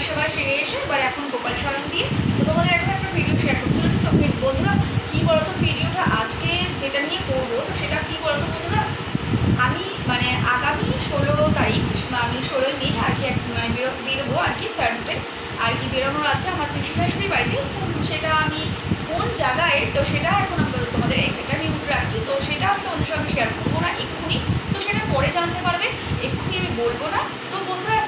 সকাল সকাল সেরে এসে এবার এখন গোপাল স্বয়ং দিয়ে তো তোমাদের এখন একটা ভিডিও শেয়ার করতে তো বন্ধুরা, কী বলতো ভিডিওটা আজকে যেটা নিয়ে করব, তো সেটা কী বলতো বন্ধুরা, আমি মানে আগামী ষোলো তারিখ, আমি ষোলোই মে আর কি মানে বেরোবো আর কি থার্সডে আর কি বেরোনোর আছে আমার পিসি শাশুড়ি বাড়িতে, তো সেটা আমি কোন জায়গায়, তো সেটা এখন আমাদের তোমাদের একটা আমি উঠে আছি। তো সেটা আমি তোমাদের সঙ্গে শেয়ার করব না এক্ষুনি। তো সেটা পরে জানতে পারবে, এক্ষুনি আমি বলব না।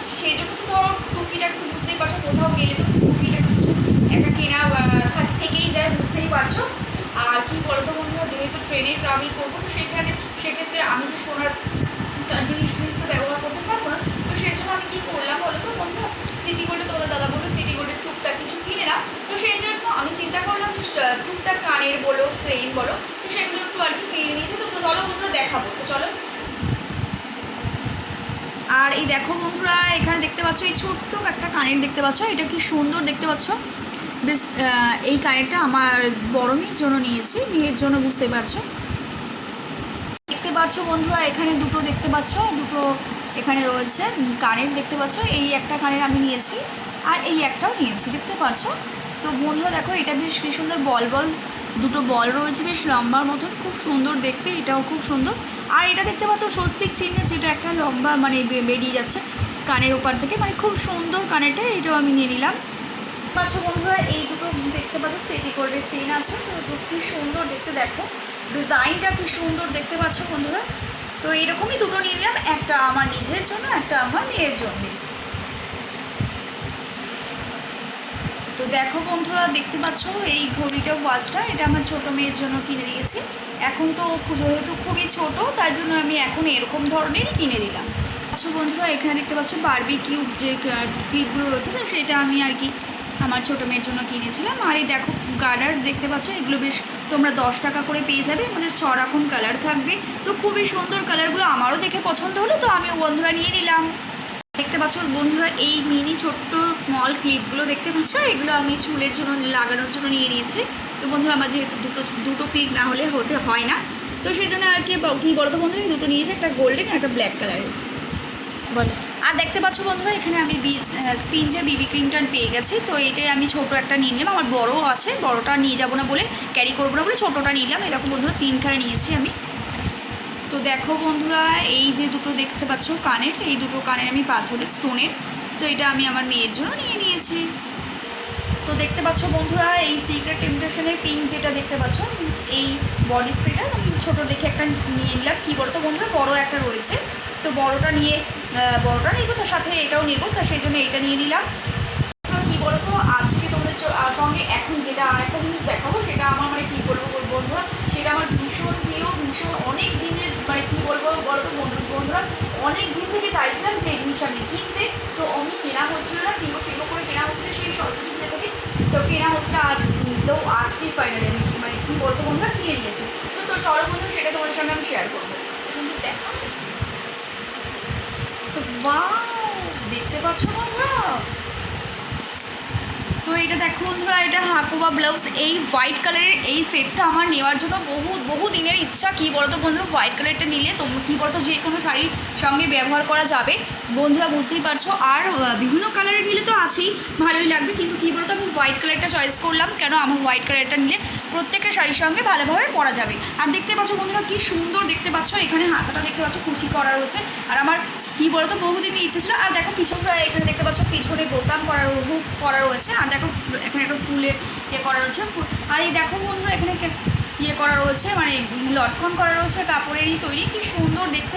তো বন্ধুরা সেই জন্য তো ধরো টুকিটা একটু বুঝতেই পারছ, কোথাও গেলে তো টুকিটা কিছু একটা কেনা থাক- থেকেই যায়, বুঝতেই পারছ। আর কি বলতো বন্ধুরা, যেহেতু ট্রেনে ট্রাভেল করব, তো সেখানে, সেক্ষেত্রে আমি যে সোনার জিনিস টিনিস তো ব্যবহার করতে পারব না। তো সেই জন্য আমি কী করলাম বলো তো বন্ধুরা সিটি গোল্ডে তোমাদের দাদা বলল সিটি গোল্ডের টুকটাক কিছু কিনে না তো সেই জন্য আমি চিন্তা করলাম টুকটাক কানের বলো চেইন বলো, তো সেগুলো একটু আর কি কিনে নিয়েছি তো চলো বন্ধুরা, দেখাবো। তো চলো আর এই দেখো বন্ধুরা, এখানে দেখতে পাচ্ছ, এই ছোট্ট একটা কানের দেখতে পাচ্ছ, এটা কি সুন্দর দেখতে পাচ্ছ। বেশ এই কানেরটা আমার বড় মেয়ের জন্য নিয়েছি, মেয়ের জন্য বুঝতে পারছ। দেখতে পাচ্ছ বন্ধুরা, এখানে দুটো দেখতে পাচ্ছ, দুটো এখানে রয়েছে কানের দেখতে পাচ্ছ, এই একটা কানের আমি নিয়েছি আর এই একটাও নিয়েছি, দেখতে পাচ্ছ। তো বন্ধুরা দেখো, এটা বেশ কি সুন্দর বল বল দুটো বল রয়েছে বেশ লম্বার মতন, খুব সুন্দর দেখতে, এটাও খুব সুন্দর। আর এটা দেখতে পাচ্ছ স্বস্তিক চিহ্ন, যেটা একটা লম্বা মানে বেরিয়ে যাচ্ছে কানের ওপার থেকে মানে খুব সুন্দর কানেরটা, এটাও আমি নিয়ে নিলাম। পাচ্ছ বন্ধুরা, এই দুটো দেখতে পাচ্ছ, সেটি গোল্ডের চেন আছে, তো কি সুন্দর দেখতে দেখো। ডিজাইনটা কি সুন্দর দেখতে পাচ্ছ বন্ধুরা। তো এইরকমই দুটো নিয়ে নিলাম, একটা আমার নিজের জন্য, একটা আমার মেয়ের জন্য। তো দেখো বন্ধুরা, দেখতে পাচ্ছ এই ঘড়িটা ওয়াচটা এটা আমার ছোট মেয়ের জন্য কিনে দিয়েছি। এখন তো যেহেতু খুবই ছোট, তাই জন্য আমি এখন এরকম ধরনেরই কিনে দিলাম। আচ্ছা বন্ধুরা, এখানে দেখতে পাচ্ছ বারবি কিউব যে ক্লিপগুলো রয়েছে, তো সেটা আমি আর কি আমার ছোটো মেয়ের জন্য কিনেছিলাম। আর এই দেখো গার্ডার দেখতে পাচ্ছ, এগুলো বেশ তোমরা দশ টাকা করে পেয়ে যাবে। মধ্যে ছ রকম কালার থাকবে। তো খুবই সুন্দর কালারগুলো আমারও দেখে পছন্দ হলো, তো আমি বন্ধুরা নিয়ে নিলাম। দেখতে পাচ্ছ বন্ধুরা এই মিনি ছোট্ট স্মল ক্লিপগুলো দেখতে পাচ্ছ? এগুলো আমি চুলের জন্য লাগানোর জন্য নিয়ে নিয়েছি। তো বন্ধুরা আমার যেহেতু দুটো দুটো ক্লিপ না হলে হতে হয় না। তো সেই জন্য আর কি কী বলতো বন্ধুরা এই দুটো নিয়েছি একটা গোল্ডেন আর একটা ব্ল্যাক কালারের বলো। আর দেখতে পাচ্ছ বন্ধুরা এখানে আমি স্পিঞ্জের বিবি ক্রিমটা পেয়ে গেছি তো এটাই আমি ছোট একটা নিয়ে নিলাম। আমার বড়ও আছে বড়টা নিয়ে যাব না বলে ক্যারি করব না বলে ছোটোটা নিলাম। এরকম বন্ধুরা তিনখানে নিয়েছি আমি। তো দেখো বন্ধুরা, এই যে দুটো দেখতে পাচ্ছ কানের, এই দুটো কানের আমি পাথরের স্টোনের তো এটা আমি আমার মেয়ের জন্য নিয়ে নিয়েছি। তো দেখতে পাচ্ছ বন্ধুরা, এই সিক্রেট টেম্পটেশনের পিঙ্ক যেটা দেখতে পাচ্ছ, এই বডি স্প্রেটা আমি ছোটো দেখে একটা নিয়ে নিলাম। কী বলতো বন্ধুরা, বড় একটা রয়েছে। তো বড়টা নিয়ে বড়টা নেব, তার সাথে এটাও নেব, তা সেই জন্য এটা নিয়ে নিলাম। কী বলতো, আজকে তোমাদের সঙ্গে এখন যেটা আর একটা জিনিস দেখাবো, সেটা আমার মানে কী বলব বন্ধুরা সেটা আমার ভীষণ প্রিয়, ভীষণ অনেক দিনের মানে কী বলব বলতো বন্ধু, বন্ধুরা, অনেক দিন থেকে চাইছিলাম যে এই জিনিসটা আমি কিনতে। তো আমি কেনা হচ্ছিল না, কিনবো কিনবো করে কেনা হচ্ছিল সেই সরস্বতী পুজো থেকে। তো কেনা হচ্ছিল আজ, তো আজকে ফাইনালি আমি মানে কী বলতো বন্ধুরা, কিনে নিয়েছি। তো তো বন্ধু, সেটা তোমাদের সঙ্গে আমি শেয়ার করব। কিন্তু দেখা। তো বাহ দেখতে পাচ্ছ বন্ধুরা? এটা দেখো বন্ধুরা, এটা হাকুবা ব্লাউজ এই হোয়াইট কালারের এই সেটটা আমার নেওয়ার জন্য বহু বহু দিনের ইচ্ছা। কী বলতো বন্ধুরা হোয়াইট কালারটা নিলে তোমরা কী বলতো যে কোনো শাড়ির সঙ্গে ব্যবহার করা যাবে। বন্ধুরা বুঝতেই পারছ, আর বিভিন্ন কালারের নিলে তো আছেই, ভালোই লাগবে। কিন্তু কী বলতো আমি হোয়াইট কালারটা চয়েস করলাম, কেন আমার হোয়াইট কালারটা নিলে প্রত্যেকটা শাড়ির সঙ্গে ভালোভাবে পরা যাবে। আর দেখতে পাচ্ছ বন্ধুরা, কি সুন্দর দেখতে পাচ্ছ, এখানে হাতাটা দেখতে পাচ্ছ, কুচি করা রয়েছে। আর আমার কী বলতো বহুদিনের ইচ্ছে ছিল, আর দেখো পিছনটা এখানে দেখতে পাচ্ছ পিছনে করা রয়েছে, আর দেখো এখানে একটা ফুলের ইয়ে করা রয়েছে আর এই দেখো বন্ধুরা, এখানে ইয়ে করা রয়েছে মানে লটকন করা রয়েছে, কাপড়েরই তৈরি, কি সুন্দর দেখতে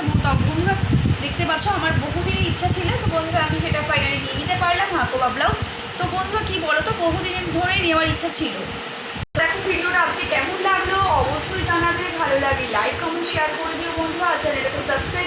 বন্ধুরা দেখতে পাচ্ছ, আমার বহুদিনের ইচ্ছা ছিল তো বন্ধুরা আমি সেটা ফাইনালি নিয়ে নিতে পারলাম হাকোবা ব্লাউজ, তো বন্ধুরা কী বলো তো বহুদিনের ধরেই নেওয়ার ইচ্ছা ছিল। দেখো ভিডিওটা আজকে কেমন লাগল, অবশ্যই জানাবে, ভালো লাগে লাইক কমেন্ট শেয়ার করে দিও বন্ধুরা, আর চ্যানেলটাকে সাবস্ক্রাইব